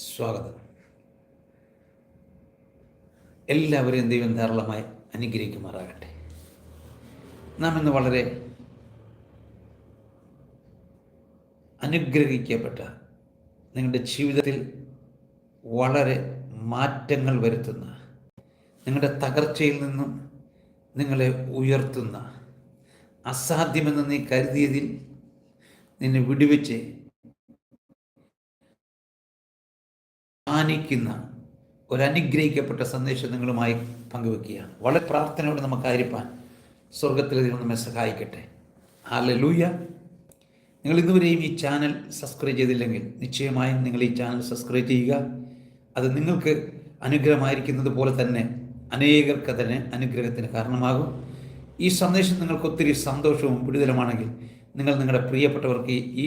സ്വാഗതം. എല്ലാവരെയും ദൈവം ധാരാളമായി അനുഗ്രഹിക്കുമാറാകട്ടെ. നാം ഇന്ന് വളരെ അനുഗ്രഹിക്കപ്പെട്ട നിങ്ങളുടെ ജീവിതത്തിൽ വളരെ മാറ്റങ്ങൾ വരുത്തുന്ന നിങ്ങളുടെ തകർച്ചയിൽ നിന്നും നിങ്ങളെ ഉയർത്തുന്ന അസാധ്യമെന്ന് നീ കരുതിയതിൽ നിന്നെ വിടുവിച്ച് മാനിക്കുന്ന ഒരു അനുഗ്രഹിക്കപ്പെട്ട സന്ദേശം നിങ്ങളുമായി പങ്കുവെക്കുകയാണ്. വളരെ പ്രാർത്ഥനയോടെ നമുക്കായിരിക്കാൻ സ്വർഗത്തിൽ ദൈവം നമ്മെ സഹായിക്കട്ടെ. ഹാല ലൂയ നിങ്ങൾ ഇതുവരെയും ഈ ചാനൽ സബ്സ്ക്രൈബ് ചെയ്തില്ലെങ്കിൽ നിശ്ചയമായും നിങ്ങൾ ഈ ചാനൽ സബ്സ്ക്രൈബ് ചെയ്യുക. അത് നിങ്ങൾക്ക് അനുഗ്രഹമായിരിക്കുന്നത് പോലെ തന്നെ അനേകർക്ക് തന്നെ അനുഗ്രഹത്തിന് കാരണമാകും. ഈ സന്ദേശം നിങ്ങൾക്ക് ഒത്തിരി സന്തോഷവും വിടുതലുമാണെങ്കിൽ നിങ്ങൾ നിങ്ങളുടെ പ്രിയപ്പെട്ടവർക്ക് ഈ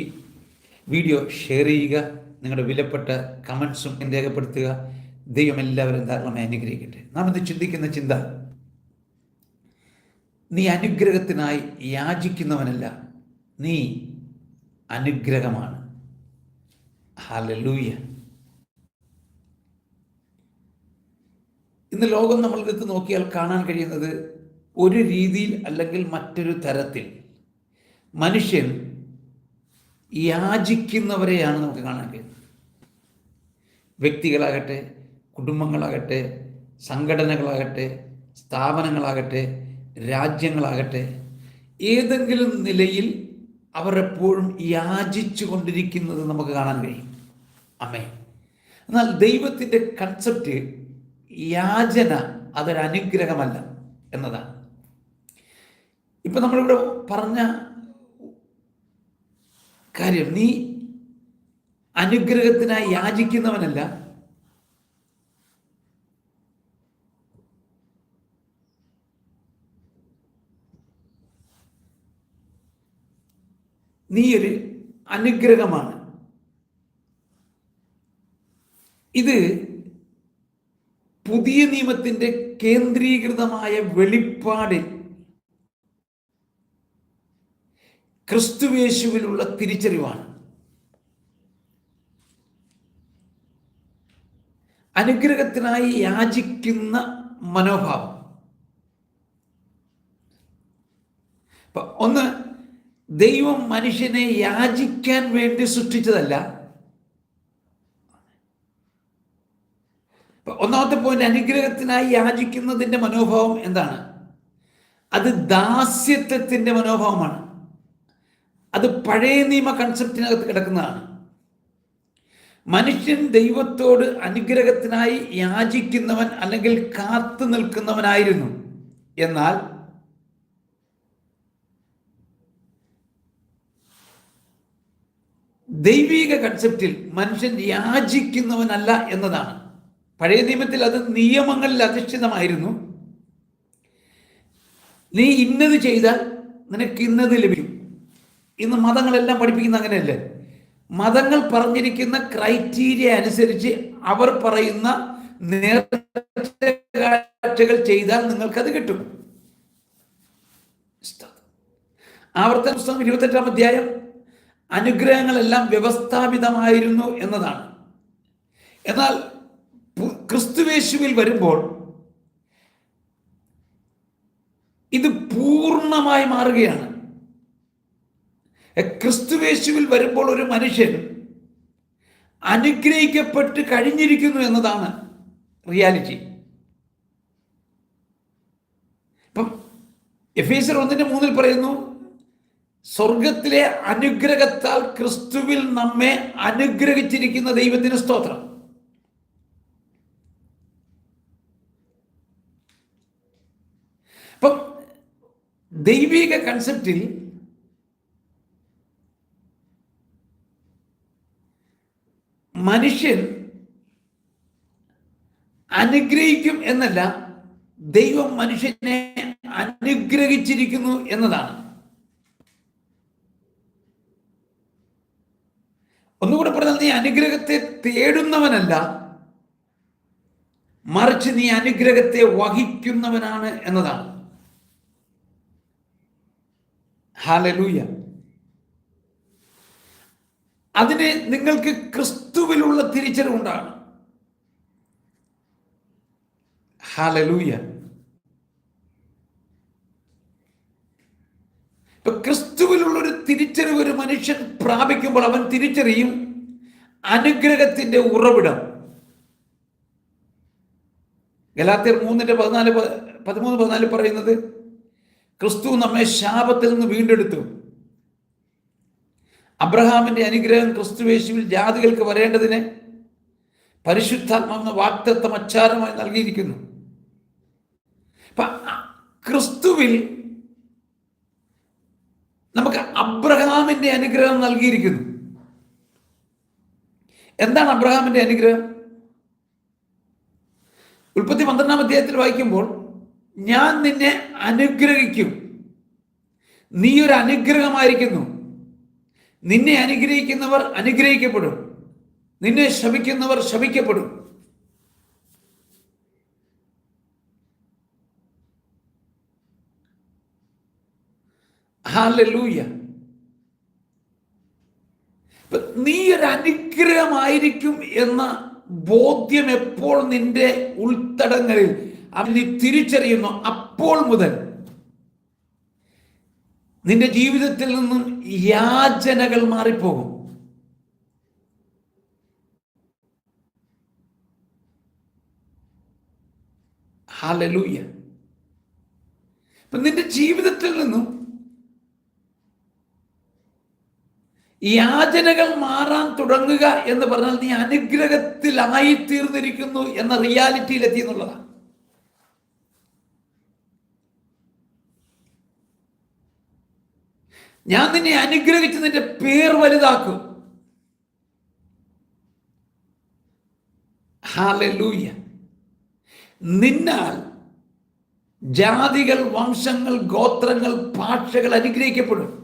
വീഡിയോ ഷെയർ ചെയ്യുക. നിങ്ങളുടെ വിലപ്പെട്ട കമൻസും രേഖപ്പെടുത്തുക. ദൈവം എല്ലാവരും ധാരാളമായി അനുഗ്രഹിക്കട്ടെ. നാം ചിന്തിക്കുന്ന ചിന്ത നീ അനുഗ്രഹത്തിനായി യാചിക്കുന്നവനല്ല നീ അനുഗ്രഹമാണ്. ഹാലലൂയ ഇന്ന് ലോകം നമ്മളെടുത്ത് നോക്കിയാൽ കാണാൻ കഴിയുന്നത് ഒരു രീതിയിൽ അല്ലെങ്കിൽ മറ്റൊരു തരത്തിൽ മനുഷ്യൻ യാചിക്കുന്നവരെയാണ് നമുക്ക് കാണാൻ കഴിയുന്നത്. വ്യക്തികളാകട്ടെ കുടുംബങ്ങളാകട്ടെ സംഘടനകളാകട്ടെ സ്ഥാപനങ്ങളാകട്ടെ രാജ്യങ്ങളാകട്ടെ ഏതെങ്കിലും നിലയിൽ അവർ എപ്പോഴും യാചിച്ചു കൊണ്ടിരിക്കുന്നത് നമുക്ക് കാണാൻ കഴിയും. അമ്മേ എന്നാൽ ദൈവത്തിന്റെ കൺസെപ്റ്റ് യാചന അതൊരനുഗ്രഹമല്ല എന്നതാണ്. ഇപ്പം നമ്മളിവിടെ പറഞ്ഞ കാര്യം നീ അനുഗ്രഹത്തിനായി യാചിക്കുന്നവനല്ല. നീ ഒരു അനുഗ്രഹമാണ്. ഇത് പുതിയ നിയമത്തിന്റെ കേന്ദ്രീകൃതമായ വെളിപ്പാടിൽ ക്രിസ്തുവേശുവിലുള്ള തിരിച്ചറിവാണ്. അനുഗ്രഹത്തിനായി യാചിക്കുന്ന മനോഭാവം. ഒന്ന് ദൈവം മനുഷ്യനെ യാചിക്കാൻ വേണ്ടി സൃഷ്ടിച്ചതല്ല. ഒന്നാമത്തെ പോയിന്റ് അനുഗ്രഹത്തിനായി യാചിക്കുന്നതിന്റെ മനോഭാവം എന്താണ്? അത് ദാസ്യത്വത്തിന്റെ മനോഭാവമാണ്. അത് പഴയ നിയമ കൺസെപ്റ്റിനകത്ത് കിടക്കുന്നതാണ്. മനുഷ്യൻ ദൈവത്തോട് അനുഗ്രഹത്തിനായി യാചിക്കുന്നവൻ അല്ലെങ്കിൽ കാത്തു നിൽക്കുന്നവനായിരുന്നു. എന്നാൽ ദൈവിക കൺസെപ്റ്റിൽ മനുഷ്യൻ യാചിക്കുന്നവനല്ല എന്നതാണ്. പഴയ നിയമത്തിൽ അത് നിയമങ്ങളിൽ അധിഷ്ഠിതമായിരുന്നു. നീ ഇന്നത് ചെയ്താൽ നിനക്ക് ഇന്നത് ലഭിക്കും. ഇന്ന് മതങ്ങളെല്ലാം പഠിപ്പിക്കുന്ന അങ്ങനെയല്ലേ? മതങ്ങൾ പറഞ്ഞിരിക്കുന്ന ക്രൈറ്റീരിയ അനുസരിച്ച് അവർ പറയുന്ന നേർച്ചകൾ ചെയ്താൽ നിങ്ങൾക്കത് കിട്ടും. ആവർത്തന പുസ്തകം ഇരുപത്തെട്ടാം അധ്യായം. അനുഗ്രഹങ്ങളെല്ലാം വ്യവസ്ഥാപിതമായിരുന്നു എന്നതാണ്. എന്നാൽ ക്രിസ്തുവേശുവിൽ വരുമ്പോൾ ഇത് പൂർണമായി മാറുകയാണ്. ക്രിസ്തുവേശുവിൽ വരുമ്പോൾ ഒരു മനുഷ്യൻ അനുഗ്രഹിക്കപ്പെട്ട് കഴിഞ്ഞിരിക്കുന്നു എന്നതാണ് റിയാലിറ്റി. ഇപ്പം എഫ് എസ് ഒന്നിന്റെ മൂന്നിൽ പറയുന്നു സ്വർഗത്തിലെ അനുഗ്രഹത്താൽ ക്രിസ്തുവിൽ നമ്മെ അനുഗ്രഹിച്ചിരിക്കുന്ന ദൈവത്തിന് സ്തോത്രം. ദൈവിക കൺസെപ്റ്റിൽ മനുഷ്യൻ അനുഗ്രഹിക്കും എന്നല്ല ദൈവം മനുഷ്യനെ അനുഗ്രഹിച്ചിരിക്കുന്നു എന്നതാണ്. ഒന്നുകൂടെ പറഞ്ഞാൽ നീ അനുഗ്രഹത്തെ തേടുന്നവനല്ല മറിച്ച് നീ അനുഗ്രഹത്തെ വഹിക്കുന്നവനാണ് എന്നതാണ്. ഹാലലൂയ അതിന് നിങ്ങൾക്ക് ക്രിസ്തുവിലുള്ള തിരിച്ചറിവുണ്ടാണ് ഹാലലൂയ ഇപ്പൊ ക്രിസ്തുവിലുള്ള ഒരു തിരിച്ചറിവ് ഒരു മനുഷ്യൻ പ്രാപിക്കുമ്പോൾ അവൻ തിരിച്ചറിയും അനുഗ്രഹത്തിന്റെ ഉറവിടം. ഗലാത്തിയർ മൂന്നിന്റെ പതിനാല് പതിമൂന്ന് പതിനാല് പറയുന്നത് ക്രിസ്തു നമ്മെ ശാപത്തിൽ നിന്ന് വീണ്ടെടുത്തു. അബ്രഹാമിന്റെ അനുഗ്രഹം ക്രിസ്തുവേശുവിൽ ജാതികൾക്ക് വരേണ്ടതിന് പരിശുദ്ധാത്മാവെന്ന വാക്തത്വം അച്ചാരമായി നൽകിയിരിക്കുന്നു. ക്രിസ്തുവിൽ നമുക്ക് അബ്രഹാമിന്റെ അനുഗ്രഹം നൽകിയിരിക്കുന്നു. എന്താണ് അബ്രഹാമിന്റെ അനുഗ്രഹം? ഉൽപ്പത്തി പന്ത്രണ്ടാം അധ്യായത്തിൽ വായിക്കുമ്പോൾ ഞാൻ നിന്നെ അനുഗ്രഹിക്കും. നീ ഒരു അനുഗ്രഹമായിരിക്കുന്നു. നിന്നെ അനുഗ്രഹിക്കുന്നവർ അനുഗ്രഹിക്കപ്പെടും. നിന്നെ ശപിക്കുന്നവർ ശപിക്കപ്പെടും. നീ ഒരു അനുഗ്രഹമായിരിക്കും എന്ന ബോധ്യം എപ്പോൾ നിന്റെ ഉൾത്തടങ്ങളിൽ അവൻ നീ തിരിച്ചറിയുന്നു അപ്പോൾ മുതൽ. നിന്റെ ജീവിതത്തിൽ നിന്നും യാചനകൾ മാറിപ്പോകും. ഹാലലൂയ നിന്റെ ജീവിതത്തിൽ നിന്നും യാചനകൾ മാറാൻ തുടങ്ങുക എന്ന് പറഞ്ഞാൽ നീ അനുഗ്രഹത്തിലായി തീർന്നിരിക്കുന്നു എന്ന റിയാലിറ്റിയിൽ എത്തി എന്നുള്ളതാണ്. ഞാൻ നിന്നെ അനുഗ്രഹിച്ച് നിന്റെ പേർ വലുതാക്കും. ഹാലൂയ നിന്നാൽ ജാതികൾ വംശങ്ങൾ ഗോത്രങ്ങൾ ഭാഷകൾ അനുഗ്രഹിക്കപ്പെടും.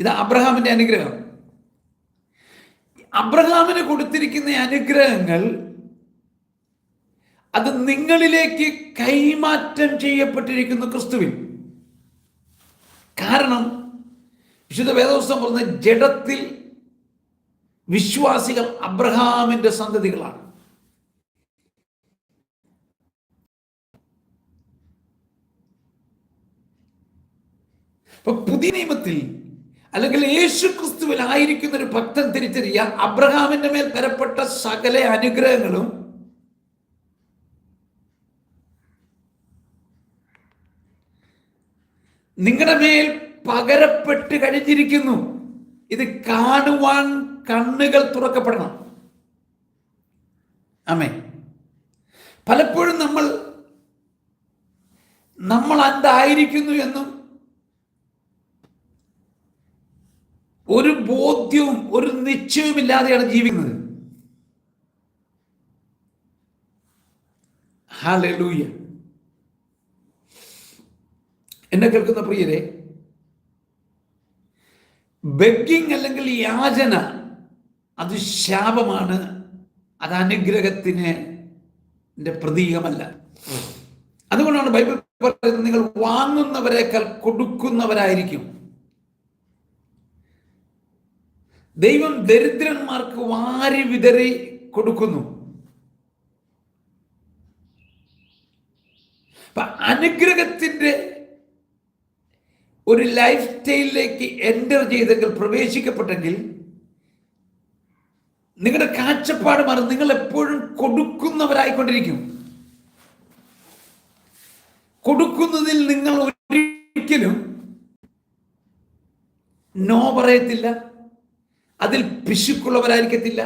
ഇത് അബ്രഹാമിന്റെ അനുഗ്രഹം. അബ്രഹാമിന് കൊടുത്തിരിക്കുന്ന അനുഗ്രഹങ്ങൾ അത് നിങ്ങളിലേക്ക് കൈമാറ്റം ചെയ്യപ്പെട്ടിരിക്കുന്നു ക്രിസ്തുവിൽ. കാരണം വിശുദ്ധ വേദപുസ്തകം പറഞ്ഞ ജഡത്തിൽ വിശ്വാസികൾ അബ്രഹാമിന്റെ സന്തതികളാണ്. ഇപ്പൊ പുതിയ നിയമത്തിൽ അല്ലെങ്കിൽ യേശു ക്രിസ്തുവിൽ ആയിരിക്കുന്ന ഒരു ഭക്തൻ തിരിച്ചറിയ അബ്രഹാമിന്റെ മേൽ തരപ്പെട്ട സകല അനുഗ്രഹങ്ങളും നിങ്ങളുടെ മേൽ പകരപ്പെട്ട് കഴിഞ്ഞിരിക്കുന്നു. ഇത് കാണുവാൻ കണ്ണുകൾ തുറക്കപ്പെടണം. ആമേ പലപ്പോഴും നമ്മൾ നമ്മൾ എന്തായിരിക്കുന്നു എന്നും ഒരു ബോധ്യവും ഒരു നിശ്ചയവുമില്ലാതെയാണ് ജീവിക്കുന്നത്. ഹാലൂയ എന്നെ കേൾക്കുന്ന പ്രിയരെ ബെഗിങ് അല്ലെങ്കിൽ യാചന അത് ശാപമാണ്. അത് അനുഗ്രഹത്തിന് പ്രതീകമല്ല. അതുകൊണ്ടാണ് ബൈബിൾ പറയുന്നത് നിങ്ങൾ വാങ്ങുന്നവരെക്കാൾ കൊടുക്കുന്നവരായിരിക്കും. ദൈവം ദരിദ്രന്മാർക്ക് വാരി വിതറി കൊടുക്കുന്നു. അനുഗ്രഹത്തിന്റെ ഒരു ലൈഫ് സ്റ്റൈലിലേക്ക് എന്റർ ചെയ്തെങ്കിൽ പ്രവേശിക്കപ്പെട്ടെങ്കിൽ നിങ്ങളുടെ കാഴ്ചപ്പാട് മാറി നിങ്ങൾ എപ്പോഴും കൊടുക്കുന്നവരായിക്കൊണ്ടിരിക്കും. കൊടുക്കുന്നതിൽ നിങ്ങൾ ഒരിക്കലും നോ പറയത്തില്ല. അതിൽ പിശുക്കുള്ളവരായിരിക്കത്തില്ല.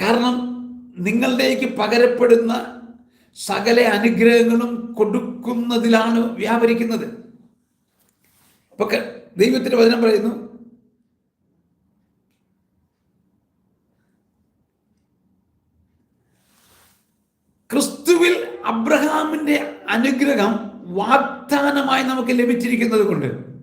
കാരണം നിങ്ങളിലേക്ക് പകരപ്പെടുന്ന സകല അനുഗ്രഹങ്ങളും കൊടുക്കുന്നതിലാണ് വ്യാപരിക്കുന്നത്. ഇപ്പൊ ക- ദൈവത്തിന്റെ വചനം പറയുന്നു. ക്രിസ്തുവിൽ അബ്രഹാമിന്റെ അനുഗ്രഹം വാഗ്ദാനമായി നമുക്ക് ലഭിച്ചിരിക്കുന്നത് കൊണ്ട്.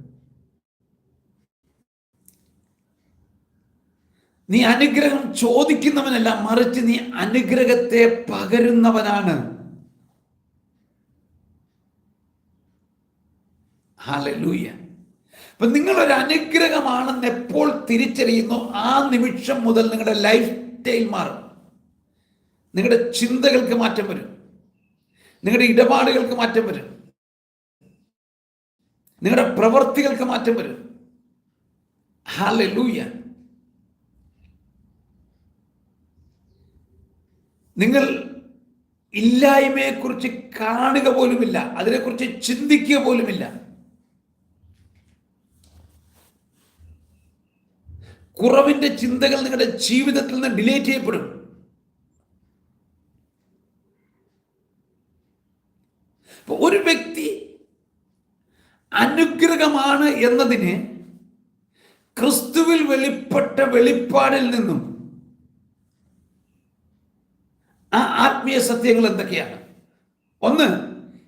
നീ അനുഗ്രഹം ചോദിക്കുന്നവനല്ല മറിച്ച് നീ അനുഗ്രഹത്തെ പകരുന്നവനാണ്. അപ്പൊ നിങ്ങളൊരു അനുഗ്രഹമാണെന്ന് എപ്പോൾ തിരിച്ചറിയുന്നു? ആ നിമിഷം മുതൽ നിങ്ങളുടെ ലൈഫ് സ്റ്റൈൽ മാറും. നിങ്ങളുടെ ചിന്തകൾക്ക് മാറ്റം വരും. നിങ്ങളുടെ ഇടപാടുകൾക്ക് മാറ്റം വരും. നിങ്ങളുടെ പ്രവൃത്തികൾക്ക് മാറ്റം വരും. ഹാലൂയ നിങ്ങൾ ഇല്ലായ്മയെക്കുറിച്ച് കാണുക പോലുമില്ല. അതിനെക്കുറിച്ച് ചിന്തിക്കുക പോലുമില്ല. കുറവിന്റെ ചിന്തകൾ നിങ്ങളുടെ ജീവിതത്തിൽ നിന്ന് ഡിലേറ്റ് ചെയ്യപ്പെടും. ഒരു വ്യക്തി അനുഗ്രഹമാണ് എന്നതിന് ക്രിസ്തുവിൽ വെളിപ്പെട്ട വെളിപ്പാടിൽ നിന്നും ആ ആത്മീയ സത്യങ്ങൾ എന്തൊക്കെയാണ്? ഒന്ന്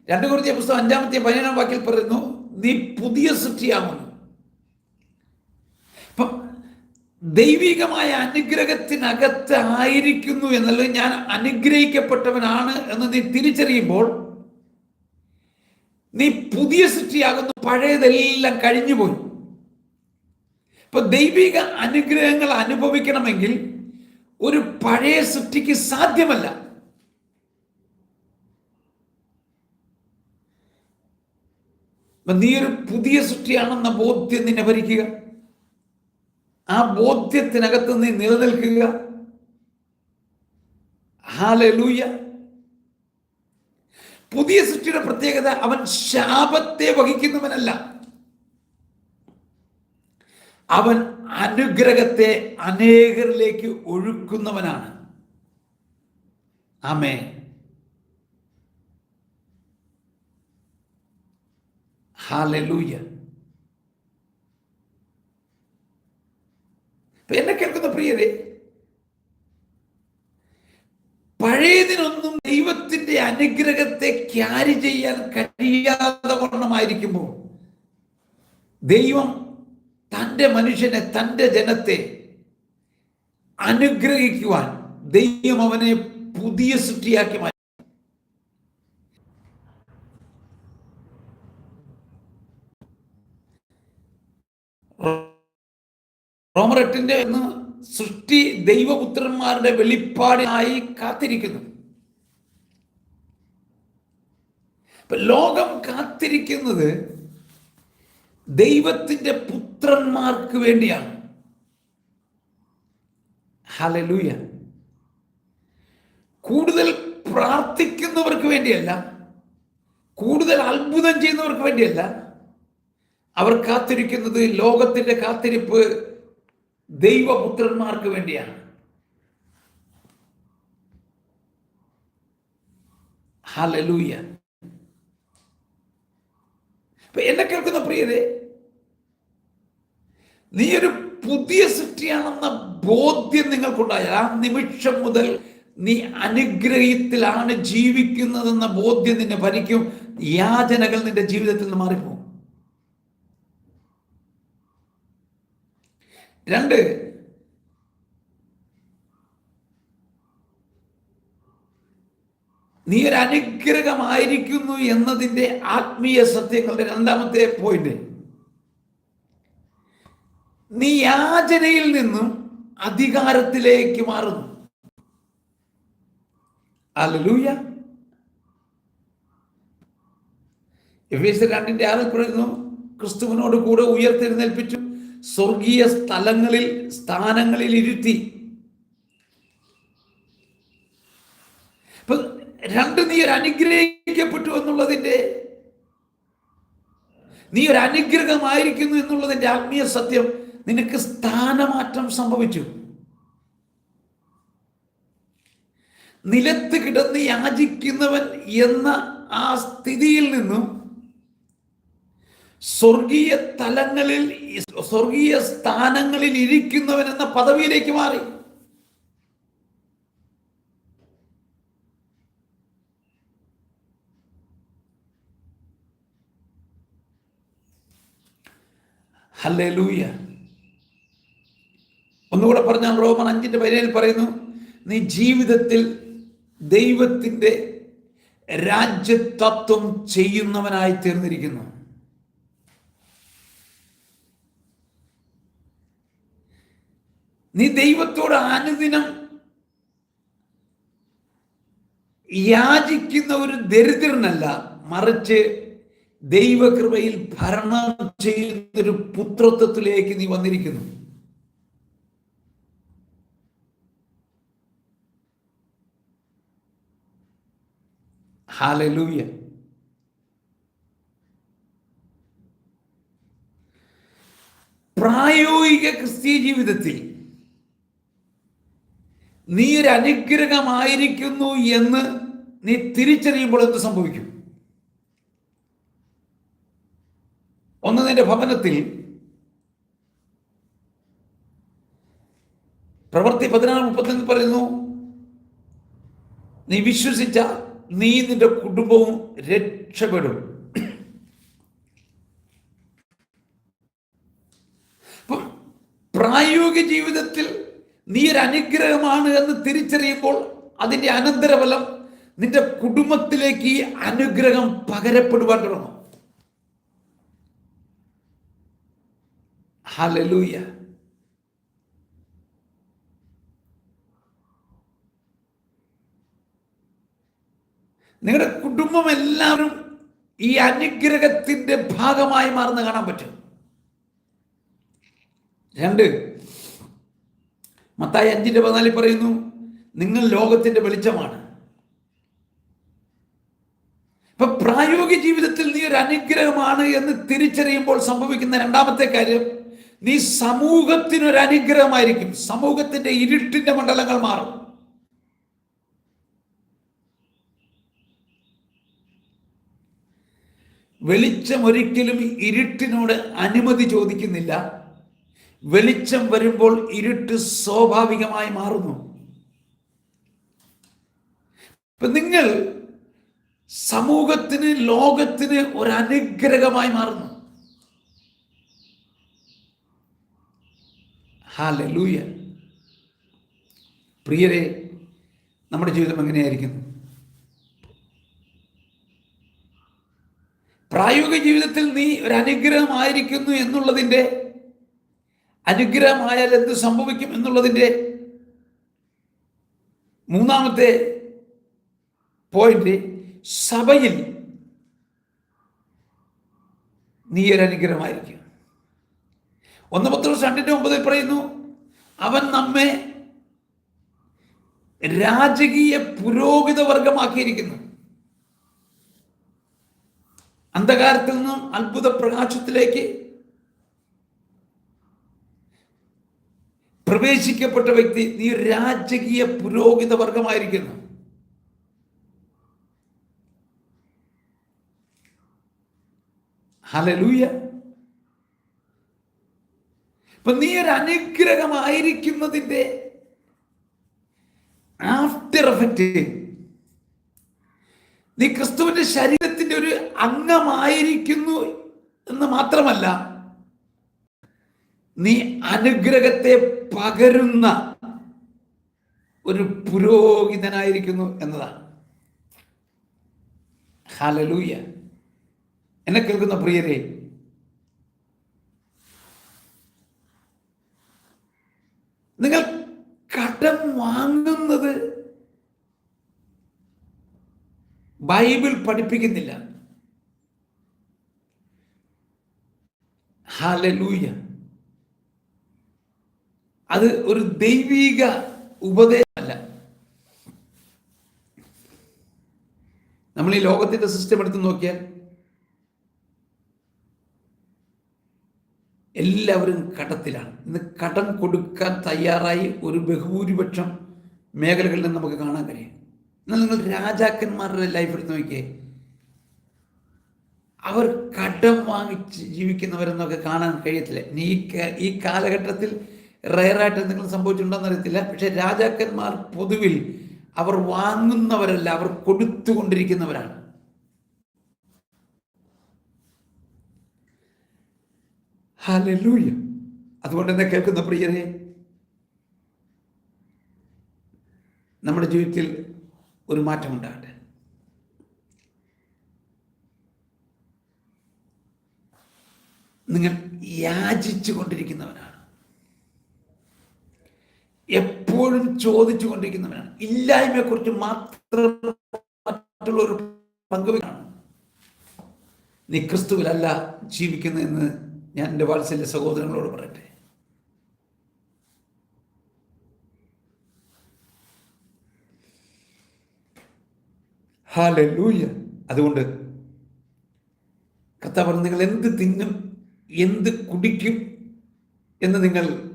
രണ്ടു കുറിച്ച പുസ്തകം അഞ്ചാമത്തെ പതിനേഴാം വാക്കിൽ പറയുന്നു നീ പുതിയ സൃഷ്ടിയാകുന്നു. ദൈവികമായ അനുഗ്രഹത്തിനകത്ത് ആയിരിക്കുന്നു എന്നുള്ളത് ഞാൻ അനുഗ്രഹിക്കപ്പെട്ടവനാണ് എന്ന് നീ തിരിച്ചറിയുമ്പോൾ നീ പുതിയ സൃഷ്ടിയാകുന്നു പഴയതെല്ലാം കഴിഞ്ഞുപോയി. ഇപ്പൊ ദൈവിക അനുഗ്രഹങ്ങൾ അനുഭവിക്കണമെങ്കിൽ ഒരു പഴയ സൃഷ്ടിക്ക് സാധ്യമല്ല. നീ ഒരു പുതിയ സൃഷ്ടിയാണെന്ന ബോധ്യം നിന്നെ ഭരിക്കുക. ആ ബോധ്യത്തിനകത്ത് നീ നിലനിൽക്കുക. ഹാലൂയ പുതിയ സൃഷ്ടിയുടെ പ്രത്യേകത അവൻ ശാപത്തെ വഹിക്കുന്നവനല്ല. അവൻ അനുഗ്രഹത്തെ അനേകരിലേക്ക് ഒഴുക്കുന്നവനാണ്. ആമേ ഹാലൂയ എന്നെ കേൾക്കുന്ന പ്രിയരെ പഴയതിനൊന്നും ദൈവത്തിന്റെ അനുഗ്രഹത്തെ ക്യാരി ചെയ്യാൻ കഴിയാത്ത വണ്ണമായിരിക്കുമ്പോൾ ദൈവം തന്റെ മനുഷ്യനെ തന്റെ ജനത്തെ അനുഗ്രഹിക്കുവാൻ ദൈവം അവനെ പുതിയ സൃഷ്ടിയാക്കി മാറ്റി. റോമറെട്ടിന്റെ സൃഷ്ടി ദൈവപുത്രന്മാരുടെ വെളിപ്പാടിനായി കാത്തിരിക്കുന്നു. ലോകം കാത്തിരിക്കുന്നത് ദൈവത്തിന്റെ പുത്രന്മാർക്ക് വേണ്ടിയാണ്. ഹലലൂയ കൂടുതൽ പ്രാർത്ഥിക്കുന്നവർക്ക് വേണ്ടിയല്ല കൂടുതൽ അത്ഭുതം ചെയ്യുന്നവർക്ക് വേണ്ടിയല്ല അവർ കാത്തിരിക്കുന്നത് ലോകത്തിന്റെ കാത്തിരിപ്പ് ദൈവപുത്രന്മാർക്ക് വേണ്ടിയാണ്. ഹലലൂയ എന്നെ കേൾക്കുന്ന പ്രിയരെ നീ ഒരു പുതിയ സൃഷ്ടിയാണെന്ന ബോധ്യം നിങ്ങൾക്കുണ്ടായാൽ ആ നിമിഷം മുതൽ നീ അനുഗ്രഹത്തിലാണ് ജീവിക്കുന്നതെന്ന ബോധ്യം നിന്നെ ഭരിക്കും. യാചനകൾ നിന്റെ ജീവിതത്തിൽ നിന്ന് മാറിപ്പോകും. രണ്ട്. നീ ഒരു അനുഗ്രഹമായിരിക്കുന്നു എന്നതിന്റെ ആത്മീയ സത്യങ്ങളുടെ രണ്ടാമത്തെ പോയിന്റ് നീ യാചനയിൽ നിന്നും അധികാരത്തിലേക്ക് മാറുന്നു. അല്ലൂയ രണ്ടിന്റെ ആറിൽ പറയുന്നു ക്രിസ്തുവിനോട് കൂടെ ഉയർത്തെഴുന്നേൽപ്പിച്ചു. സ്വർഗീയ സ്ഥലങ്ങളിൽ സ്ഥാനങ്ങളിൽ ഇരുത്തി. രണ്ട് നീ ഒരു അനുഗ്രഹിക്കപ്പെട്ടു എന്നുള്ളതിന്റെ നീ ഒരു അനുഗ്രഹമായിരിക്കുന്നു എന്നുള്ളതിന്റെ ആത്മീയ സത്യം നിനക്ക് സ്ഥാനമാറ്റം സംഭവിച്ചു. നിലത്ത് കിടന്ന് യാചിക്കുന്നവൻ എന്ന ആ സ്ഥിതിയിൽ നിന്നും സ്വർഗീയ തലങ്ങളിൽ സ്വർഗീയ സ്ഥാനങ്ങളിൽ ഇരിക്കുന്നവൻ എന്ന പദവിയിലേക്ക് മാറി. ഹല്ലേലൂയ. ഒന്നുകൂടെ പറഞ്ഞാൽ റോമൻ അഞ്ചിന്റെ പതിനേഴിൽ പറയുന്നു നീ ജീവിതത്തിൽ ദൈവത്തിന്റെ രാജ്യതത്വം ചെയ്യുന്നവനായി തീർന്നിരിക്കുന്നു. നീ ദൈവത്തോട് അനുദിനം യാചിക്കുന്ന ഒരു ദരിദ്രനല്ല മറിച്ച് ദൈവകൃപയിൽ ഭരണം ചെയ്യുന്നൊരു പുത്രത്വത്തിലേക്ക് നീ വന്നിരിക്കുന്നു. ഹാലലൂയ പ്രായോഗിക ക്രിസ്തീയ ജീവിതത്തിൽ നീ ഒരു അനുഗ്രഹമായിരിക്കുന്നു എന്ന് നീ തിരിച്ചറിയുമ്പോൾ എന്ത് സംഭവിക്കും? ഒന്ന് നിന്റെ ഭവനത്തിൽ പ്രവൃത്തി പതിനാറ് മുപ്പത്തൊന്ന് പറയുന്നു നീ വിശ്വസിച്ച നീ നിന്റെ കുടുംബവും രക്ഷപ്പെടും. പ്രായോഗിക ജീവിതത്തിൽ നീ ഒരു അനുഗ്രഹമാണ് എന്ന് തിരിച്ചറിയുമ്പോൾ അതിന്റെ അനന്തരഫലം നിന്റെ കുടുംബത്തിലേക്ക് ഈ അനുഗ്രഹം പകരപ്പെടുവാൻ തുടങ്ങും. ഹലലൂയ നിങ്ങളുടെ കുടുംബം എല്ലാവരും ഈ അനുഗ്രഹത്തിന്റെ ഭാഗമായി മാറുന്ന കാണാൻ പറ്റും. രണ്ട് മത്തായി അഞ്ചിന്റെ പതിനാലിൽ പറയുന്നു നിങ്ങൾ ലോകത്തിന്റെ വെളിച്ചമാണ്. ഇപ്പൊ പ്രായോഗിക ജീവിതത്തിൽ നീ ഒരു അനുഗ്രഹമാണ് എന്ന് തിരിച്ചറിയുമ്പോൾ സംഭവിക്കുന്ന രണ്ടാമത്തെ കാര്യം നീ സമൂഹത്തിനൊരു അനുഗ്രഹമായിരിക്കും സമൂഹത്തിന്റെ ഇരുട്ടിന്റെ മണ്ഡലങ്ങൾ മാറും. വെളിച്ചം ഒരിക്കലും ഇരുട്ടിനോട് അനുമതി ചോദിക്കുന്നില്ല. വെളിച്ചം വരുമ്പോൾ ഇരുട്ട് സ്വാഭാവികമായി മാറുന്നു. ഇപ്പൊ നിങ്ങൾ സമൂഹത്തിന് ലോകത്തിന് ഒരു അനുഗ്രഹമായി മാറുന്നു. ഹാലൂയ പ്രിയരെ നമ്മുടെ ജീവിതം എങ്ങനെയായിരിക്കുന്നു? പ്രായോഗിക ജീവിതത്തിൽ നീ ഒരു അനുഗ്രഹമായിരിക്കുന്നു എന്നുള്ളതിന്റെ അനുഗ്രഹമായാൽ എന്ത് സംഭവിക്കും എന്നുള്ളതിന്റെ മൂന്നാമത്തെ പോയിന്റ് സഭയിൽ നീ ഒരു അനുഗ്രഹമായിരിക്കും. ഒന്ന് പത്ത് രണ്ടിന്റെ ഒമ്പതിൽ പറയുന്നു അവൻ നമ്മെ രാജകീയ പുരോഹിത വർഗമാക്കിയിരിക്കുന്നു. അന്ധകാരത്തിൽ നിന്നും അത്ഭുത പ്രകാശത്തിലേക്ക് പ്രവേശിക്കപ്പെട്ട വ്യക്തി നീ രാജകീയ പുരോഹിത വർഗമായിരിക്കുന്നു. ഹലലൂയ ഇപ്പൊ നീ ഒരു അനുഗ്രഹമായിരിക്കുന്നതിന്റെ ആഫ്റ്റർ എഫക്റ്റ് നീ ക്രിസ്തുവിന്റെ ശരീരത്തിന്റെ ഒരു അംഗമായിരിക്കുന്നു എന്ന് മാത്രമല്ല നീ അനുഗ്രഹത്തെ പകരുന്ന ഒരു പുരോഹിതനായിരിക്കുന്നു എന്നതാണ്. ഹലലൂയ എന്നെ കേൾക്കുന്ന പ്രിയരെ നിങ്ങൾ കടം വാങ്ങുന്നത് ബൈബിൾ പഠിപ്പിക്കുന്നില്ല. ഹാലലൂയ അത് ഒരു ദൈവീക ഉപദേശമല്ല. നമ്മൾ ഈ ലോകത്തിന്റെ സിസ്റ്റം എടുത്ത് നോക്കിയാൽ എല്ലാവരും കടത്തിലാണ്. ഇന്ന് കടം കൊടുക്കാൻ തയ്യാറായി ഒരു ബഹുഭൂരിപക്ഷം മേഖലകളിൽ നമുക്ക് കാണാൻ കഴിയും. എന്നാൽ നിങ്ങൾ രാജാക്കന്മാരുടെ ലൈഫ് എടുത്ത് നോക്കിയേ. അവർ കടം വാങ്ങിച്ച് ജീവിക്കുന്നവരെന്നൊക്കെ കാണാൻ കഴിയത്തില്ല. നീ ഈ കാലഘട്ടത്തിൽ റയറായിട്ട് എന്തെങ്കിലും സംഭവിച്ചിട്ടുണ്ടോന്ന് അറിയത്തില്ല പക്ഷേ രാജാക്കന്മാർ പൊതുവിൽ അവർ വാങ്ങുന്നവരല്ല അവർ കൊടുത്തുകൊണ്ടിരിക്കുന്നവരാണ്. അതുകൊണ്ട് തന്നെ കേൾക്കുന്ന പ്രിയരെ? നമ്മുടെ ജീവിതത്തിൽ ഒരു മാറ്റം ഉണ്ടാകട്ടെ. നിങ്ങൾ യാചിച്ചു കൊണ്ടിരിക്കുന്നവരാണ്. എപ്പോഴും ചോദിച്ചു കൊണ്ടിരിക്കുന്നവനാണ് ഇല്ലായ്മയെക്കുറിച്ച് മാത്രം ഒരു പങ്കുവെക്കാണ് നീ ക്രിസ്തുവിലല്ല ജീവിക്കുന്നതെന്ന് ഞാൻ എന്റെ വാത്സല്യ സഹോദരങ്ങളോട് പറയട്ടെ. ഹാലൂയ്യ അതുകൊണ്ട് കർത്താവ് നിങ്ങൾ എന്ത് തിന്നും എന്ത് കുടിക്കും എന്ന് നിങ്ങൾ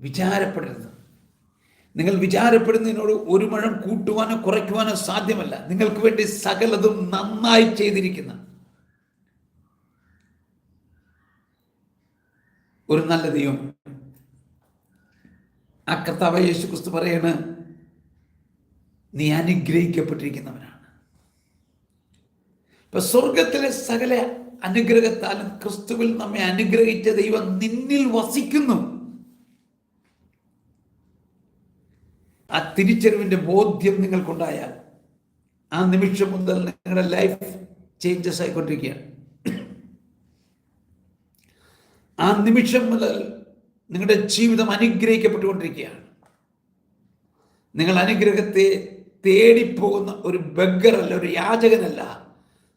വിചാരപ്പെടരുത്. നിങ്ങൾ വിചാരപ്പെടുന്നതിനോട് ഒരു മഴം കൂട്ടുവാനോ കുറയ്ക്കുവാനോ സാധ്യമല്ല. നിങ്ങൾക്ക് വേണ്ടി സകലതും നന്നായി ചെയ്തിരിക്കുന്ന ഒരു നല്ല ദൈവം. ആ കർത്താവ് യേശു ക്രിസ്തു പറയാണ് നീ അനുഗ്രഹിക്കപ്പെട്ടിരിക്കുന്നവനാണ്. ഇപ്പൊ സ്വർഗത്തിലെ സകല അനുഗ്രഹത്താലും ക്രിസ്തുവിൽ നമ്മെ അനുഗ്രഹിച്ച ദൈവം നിന്നിൽ വസിക്കുന്നു. ആ തിരിച്ചറിവിന്റെ ബോധ്യം നിങ്ങൾക്കുണ്ടായാൽ ആ നിമിഷം മുതൽ നിങ്ങളുടെ ലൈഫ് ചേഞ്ചസ് ആയിക്കൊണ്ടിരിക്കുകയാണ്. ആ നിമിഷം മുതൽ നിങ്ങളുടെ ജീവിതം അനുഗ്രഹിക്കപ്പെട്ടുകൊണ്ടിരിക്കുകയാണ്. നിങ്ങൾ അനുഗ്രഹത്തെ തേടിപ്പോകുന്ന ഒരു ബഗ്ഗറല്ല ഒരു യാചകനല്ല.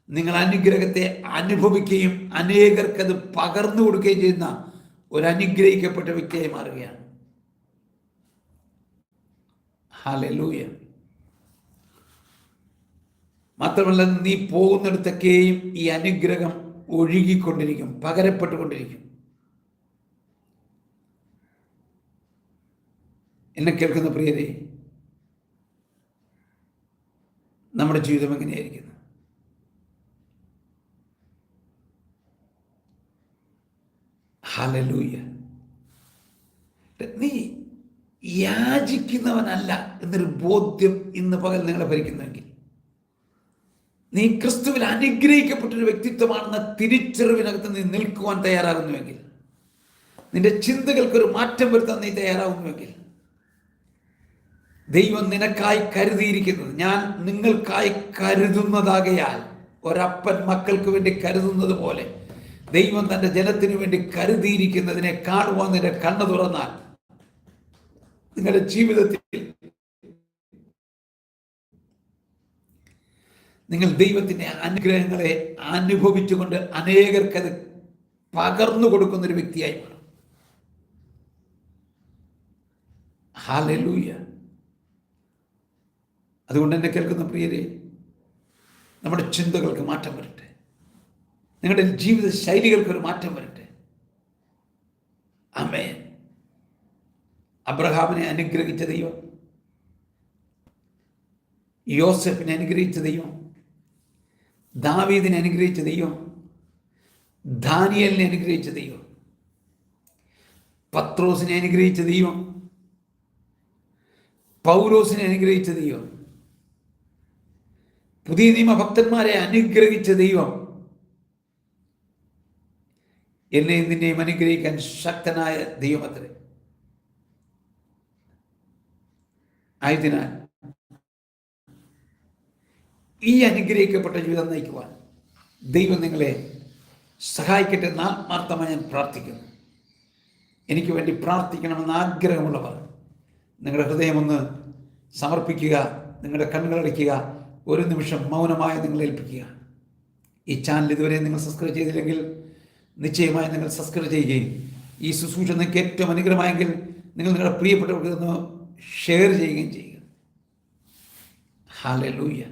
നിങ്ങൾ അനുഗ്രഹത്തെ അനുഭവിക്കുകയും അനേകർക്കത് പകർന്നു കൊടുക്കുകയും ചെയ്യുന്ന ഒരു അനുഗ്രഹിക്കപ്പെട്ട വ്യക്തിയായി മാറുകയാണ്. ഹാലൂയ മാത്രമല്ല നീ പോകുന്നിടത്തൊക്കെയും ഈ അനുഗ്രഹം ഒഴുകിക്കൊണ്ടിരിക്കും പകരപ്പെട്ടുകൊണ്ടിരിക്കും. എന്നെ കേൾക്കുന്ന പ്രിയരെ നമ്മുടെ ജീവിതം എങ്ങനെയായിരിക്കുന്നു? ഹലലൂയ നീ യാചിക്കുന്നവനല്ല എന്നൊരു ബോധ്യം ഇന്ന് പകൽ നിങ്ങളെ ഭരിക്കുന്നെങ്കിൽ. നീ ക്രിസ്തുവിൽ അനുഗ്രഹിക്കപ്പെട്ടൊരു വ്യക്തിത്വമാണെന്ന തിരിച്ചറിവിനകത്ത് നീ നിൽക്കുവാൻ തയ്യാറാകുന്നുവെങ്കിൽ നിന്റെ ചിന്തകൾക്കൊരു മാറ്റം വരുത്താൻ നീ തയ്യാറാകുന്നുവെങ്കിൽ ദൈവം നിനക്കായി കരുതിയിരിക്കുന്നത് ഞാൻ നിങ്ങൾക്കായി കരുതുന്നതാകയാൽ ഒരപ്പൻ മക്കൾക്ക് വേണ്ടി കരുതുന്നത് പോലെ ദൈവം തന്റെ ജനത്തിനു വേണ്ടി കരുതിയിരിക്കുന്നതിനെ കാണുവാൻ നിന്റെ കണ്ണു തുറന്നാൽ നിങ്ങളുടെ ജീവിതത്തിൽ നിങ്ങൾ ദൈവത്തിന്റെ അനുഗ്രഹങ്ങളെ അനുഭവിച്ചുകൊണ്ട് അനേകർക്കത് പകർന്നു കൊടുക്കുന്ന ഒരു വ്യക്തിയായി മാറും. അതുകൊണ്ട് എന്നെ കേൾക്കുന്ന പ്രിയരെ നമ്മുടെ ചിന്തകൾക്ക് മാറ്റം വരട്ടെ. നിങ്ങളുടെ ജീവിത ശൈലികൾക്ക് ഒരു മാറ്റം വരട്ടെ. അമേ അബ്രഹാമിനെ അനുഗ്രഹിച്ച ദൈവം. യോസഫിനെ അനുഗ്രഹിച്ച ദൈവം. ദാവീദിനെ അനുഗ്രഹിച്ച ദൈവം. ദാനിയലിനെ അനുഗ്രഹിച്ച ദൈവം. പത്രോസിനെ അനുഗ്രഹിച്ച ദൈവം. പൗരോസിനെ അനുഗ്രഹിച്ച ദൈവം. പുതിയ നിയമ ഭക്തന്മാരെ അനുഗ്രഹിച്ച ദൈവം. എന്നെയും നിന്നെയും അനുഗ്രഹിക്കാൻ ശക്തനായ ദൈവമത്രേ ആയതിനാൽ ഈ അനുഗ്രഹിക്കപ്പെട്ട ജീവിതം നയിക്കുവാൻ ദൈവം നിങ്ങളെ സഹായിക്കട്ടെ എന്ന് ആത്മാർത്ഥമായി ഞാൻ പ്രാർത്ഥിക്കുന്നു. എനിക്ക് വേണ്ടി പ്രാർത്ഥിക്കണമെന്ന് ആഗ്രഹമുള്ളവർ നിങ്ങളുടെ ഹൃദയം ഒന്ന് സമർപ്പിക്കുക നിങ്ങളുടെ കണ്ണുകളടയ്ക്കുക ഒരു നിമിഷം മൗനമായി നിങ്ങൾ ഏൽപ്പിക്കുക. ഈ ചാനൽ ഇതുവരെ നിങ്ങൾ സബ്സ്ക്രൈബ് ചെയ്തില്ലെങ്കിൽ നിശ്ചയമായി നിങ്ങൾ സബ്സ്ക്രൈബ് ചെയ്യുകയും ഈ ശുശ്രൂഷ നിങ്ങൾക്ക് ഏറ്റവും അനുഗ്രഹമായെങ്കിൽ നിങ്ങൾ നിങ്ങളുടെ പ്രിയപ്പെട്ടവർക്ക് ഷെയർ ചെയ്യുകയും ചെയ്യുക ഹാലൂയ്യ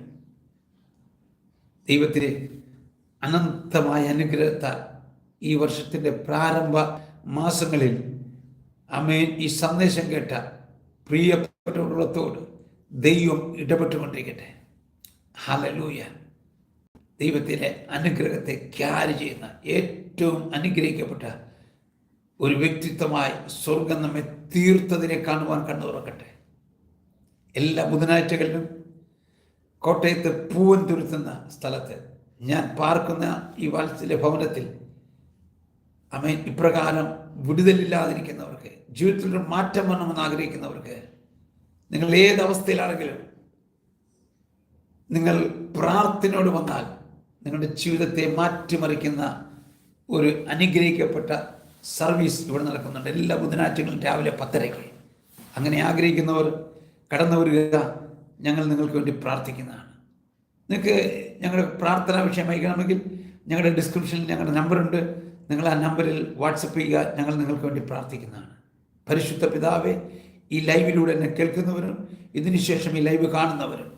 ദൈവത്തിന്റെ അനന്തമായ അനുഗ്രഹത്താൽ ഈ വർഷത്തിന്റെ പ്രാരംഭ മാസങ്ങളിൽ അമേൻ ഈ സന്ദേശം കേട്ട പ്രിയപ്പെട്ടവരോട് ദൈവം ഇടപെട്ടുകൊണ്ടിരിക്കട്ടെ. ഹലലൂയ ദൈവത്തിലെ അനുഗ്രഹത്തെ ക്യാരി ചെയ്യുന്ന ഏറ്റവും അനുഗ്രഹിക്കപ്പെട്ട ഒരു വ്യക്തിത്വമായി സ്വർഗം നമ്മെ തീർത്തതിനെ കാണുവാൻ കണ്ണു തുറക്കട്ടെ എല്ലാ ബുധനാഴ്ചകളിലും കോട്ടയത്ത് പൂവൻ തുരുത്തുന്ന സ്ഥലത്ത് ഞാൻ പാർക്കുന്ന ഈ വാത്സല്യ ഭവനത്തിൽ അമേൻ ഇപ്രകാരം വിടുതലില്ലാതിരിക്കുന്നവർക്ക് ജീവിതത്തിൽ മാറ്റം വരണമെന്ന് ആഗ്രഹിക്കുന്നവർക്ക് നിങ്ങൾ ഏത് അവസ്ഥയിലാണെങ്കിലും നിങ്ങൾ പ്രാർത്ഥനയോട് വന്നാൽ നിങ്ങളുടെ ജീവിതത്തെ മാറ്റിമറിക്കുന്ന ഒരു അനുഗ്രഹിക്കപ്പെട്ട സർവീസ് ഇവിടെ നടക്കുന്നുണ്ട്. എല്ലാ ബുധനാഴ്ചകളും രാവിലെ പത്തരയ്ക്ക്. അങ്ങനെ ആഗ്രഹിക്കുന്നവർ കടന്നു വരിക. ഞങ്ങൾ നിങ്ങൾക്ക് വേണ്ടി പ്രാർത്ഥിക്കുന്നതാണ്. നിങ്ങൾക്ക് ഞങ്ങളുടെ പ്രാർത്ഥന വിഷയം അയക്കണമെങ്കിൽ ഞങ്ങളുടെ ഡിസ്ക്രിപ്ഷനിൽ ഞങ്ങളുടെ നമ്പറുണ്ട് നിങ്ങൾ ആ നമ്പറിൽ വാട്സപ്പ് ചെയ്യുക. ഞങ്ങൾ നിങ്ങൾക്ക് വേണ്ടി പ്രാർത്ഥിക്കുന്നതാണ്. പരിശുദ്ധ പിതാവെ ഈ ലൈവിലൂടെ എന്നെ കേൾക്കുന്നവരും ഇതിനുശേഷം ഈ ലൈവ് കാണുന്നവരും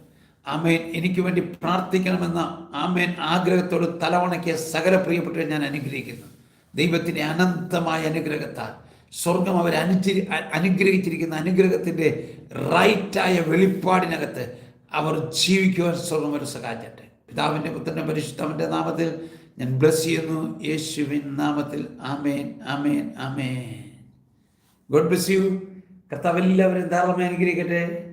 ആമേൻ. എനിക്ക് വേണ്ടി പ്രാർത്ഥിക്കണമെന്ന ആമേൻ ആഗ്രഹത്തോട് തലവണയ്ക്ക് സകല പ്രിയപ്പെട്ടവരെ ഞാൻ അനുഗ്രഹിക്കുന്നു. ദൈവത്തിന്റെ അനന്തമായ അനുഗ്രഹത്താൽ സ്വർഗം അവർ അനുചി അനുഗ്രഹിച്ചിരിക്കുന്ന അനുഗ്രഹത്തിന്റെ റൈറ്റായ വെളിപ്പാടിനകത്ത് അവർ ജീവിക്കുവാൻ സ്വർഗം അവർ സഹായിച്ചട്ടെ പിതാവിന്റെ പുത്രന്റെ പരിശുദ്ധവന്റെ നാമത്തിൽ ഞാൻ ബ്ലസ് ചെയ്യുന്നു. യേശുവിൻ നാമത്തിൽ ആമേൻ ആമേൻ ആമേൻ. ഗോഡ് ബ്ലസ് യു കർത്താവ് എല്ലാവരും ധാരാളമായി അനുഗ്രഹിക്കട്ടെ.